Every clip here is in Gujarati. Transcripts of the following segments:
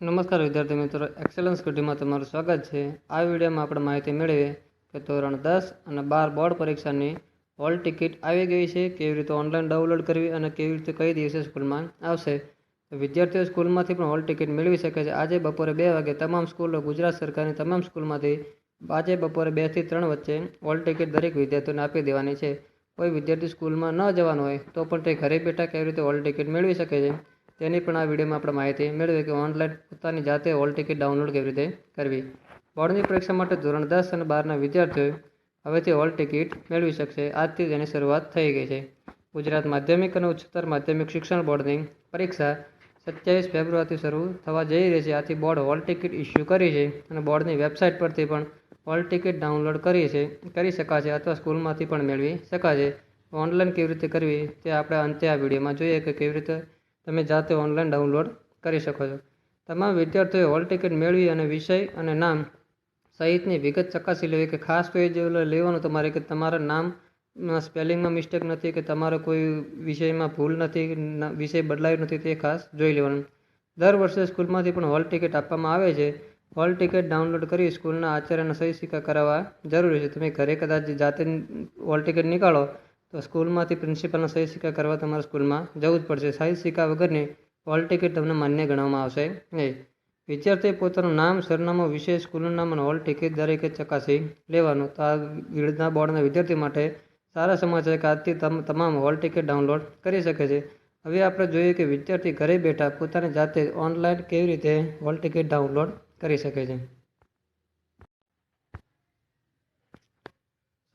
નમસ્કાર વિદ્યાર્થી મિત્રો એક્સેલન્સ સ્ટડીમાં તમારું સ્વાગત છે. આ વિડીયોમાં આપણે માહિતી મેળવીએ કે ધોરણ દસ અને બાર બોર્ડ પરીક્ષાની હોલ ટિકિટ આવી ગઈ છે, કેવી રીતે ઓનલાઈન ડાઉનલોડ કરવી અને કેવી રીતે કઈ દિવસે સ્કૂલમાં આવશે. વિદ્યાર્થીઓ સ્કૂલમાંથી પણ હોલ ટિકિટ મેળવી શકે છે. આજે બપોરે બે વાગે તમામ સ્કૂલો ગુજરાત સરકારની તમામ સ્કૂલમાંથી આજે બપોરે બેથી ત્રણ વચ્ચે હોલ ટિકિટ દરેક વિદ્યાર્થીઓને આપી દેવાની છે. કોઈ વિદ્યાર્થી સ્કૂલમાં ન જવાનું હોય તો પણ તે ઘરે બેઠા કેવી રીતે હોલ ટિકિટ મેળવી શકે છે? તેની પણ આ વિડીયોમાં આપણે માહિતી મેળવી કે ઓનલાઈન પોતાની જાતે હોલ ટિકિટ ડાઉનલોડ કેવી રીતે કરવી. બોર્ડની પરીક્ષા માટે ધોરણ દસ અને બારના વિદ્યાર્થીઓ હવેથી હોલ ટિકિટ મેળવી શકશે. આજથી તેની શરૂઆત થઈ ગઈ છે. ગુજરાત માધ્યમિક અને ઉચ્ચતર માધ્યમિક શિક્ષણ બોર્ડની પરીક્ષા સત્યાવીસ ફેબ્રુઆરીથી શરૂ થવા જઈ રહી છે. આથી બોર્ડ હોલ ટિકિટ ઇસ્યુ કરી છે અને બોર્ડની વેબસાઇટ પરથી પણ હોલ ટિકિટ ડાઉનલોડ કરી છે, કરી શકાશે અથવા સ્કૂલમાંથી પણ મેળવી શકાશે. ઓનલાઈન કેવી રીતે કરવી તે આપણે અંતે આ વિડીયોમાં જોઈએ કે કેવી રીતે તમે જાતે ઓનલાઈન ડાઉનલોડ કરી શકો છો. તમામ વિદ્યાર્થીઓએ હોલ ટિકિટ મેળવી અને વિષય અને નામ સહિતની વિગત ચકાસી લેવી કે ખાસ તો એ લેવાનું તમારે કે તમારા નામ સ્પેલિંગમાં મિસ્ટેક નથી કે તમારો કોઈ વિષયમાં ભૂલ નથી વિષય બદલાયો નથી તે ખાસ જોઈ લેવાનું. દર વર્ષે સ્કૂલમાંથી પણ હોલ ટિકિટ આપવામાં આવે છે. હોલ ટિકિટ ડાઉનલોડ કરી સ્કૂલના આચાર્યના સહી સિક્કા કરાવવા જરૂરી છે. તમે ઘરે કદાચ જાતે હોલ ટિકિટ નીકાળો તો સ્કૂલમાંથી પ્રિન્સિપલના સહી સિક્કા કરવા તમારે સ્કૂલમાં જવું જ પડશે. સહી સિક્કા વગરની હોલ ટિકિટ તમને માન્ય ગણવામાં આવશે. નહીં વિદ્યાર્થીએ પોતાનું નામ, સરનામું વિશે સ્કૂલનું નામ અને હોલ ટિકિટ દરેકે ચકાસી લેવાનું. તો આ ગીડના બોર્ડના વિદ્યાર્થી માટે સારા સમાચાર કે આજથી તમ, તમામ હોલ ટિકિટ ડાઉનલોડ કરી શકે છે. હવે આપણે જોઈએ કે વિદ્યાર્થી ઘરે બેઠા પોતાની જાતે ઓનલાઈન કેવી રીતે હોલ ટિકિટ ડાઉનલોડ કરી શકે છે.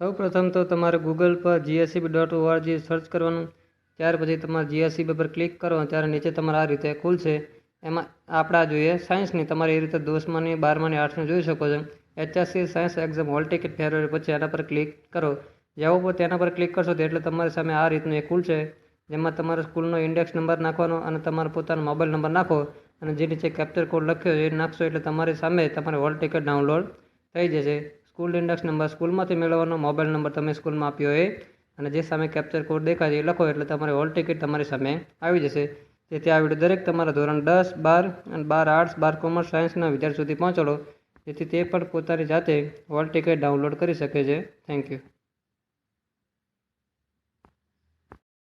સૌપ્રથમ તો તમારે ગૂગલ પર જીએસસીબી ડોટ ઓઆરજી સર્ચ કરવાનું. ત્યાર પછી તમારે જીએસસીબી પર ક્લિક કરો ત્યારે નીચે તમારે આ રીતે ખુલશે એમાં આપણા જોઈએ સાયન્સની તમારે એ રીતે દસમાની, બારમાની આર્ટ્સની જોઈ શકો છો. HSC science exam hall ticket ફેરવે પછી એના પર ક્લિક કરો. જેવું પર તેના પર ક્લિક કરશો તો એટલે તમારી સામે આ રીતનું એક ખુલશે જેમાં તમારા સ્કૂલનો ઇન્ડેક્સ નંબર નાખવાનો અને તમારો પોતાનો મોબાઈલ નંબર નાખો અને જે નીચે કેપ્ચર કોડ લખ્યો છે એ નાખશો એટલે તમારી સામે તમારે હોલ ટિકિટ ડાઉનલોડ થઈ જશે. સ્કૂલ ઇન્ડેક્સ નંબર સ્કૂલમાંથી મેળવવાનો મોબાઈલ નંબર તમે સ્કૂલમાં આપ્યો હોય અને જે સામે કેપ્ચર કોડ દેખાય છે એ લખો એટલે તમારી હોલ ટિકિટ તમારી સામે આવી જશે. તેથી આ વીડિયો દરેક તમારા ધોરણ દસ, બાર અને બાર આર્ટ્સ બાર કોમર્સ સાયન્સના વિદ્યાર્થી સુધી પહોંચાડો. જેથી તે પણ પોતાની જાતે હોલ ટિકિટ ડાઉનલોડ કરી શકે છે. Thank you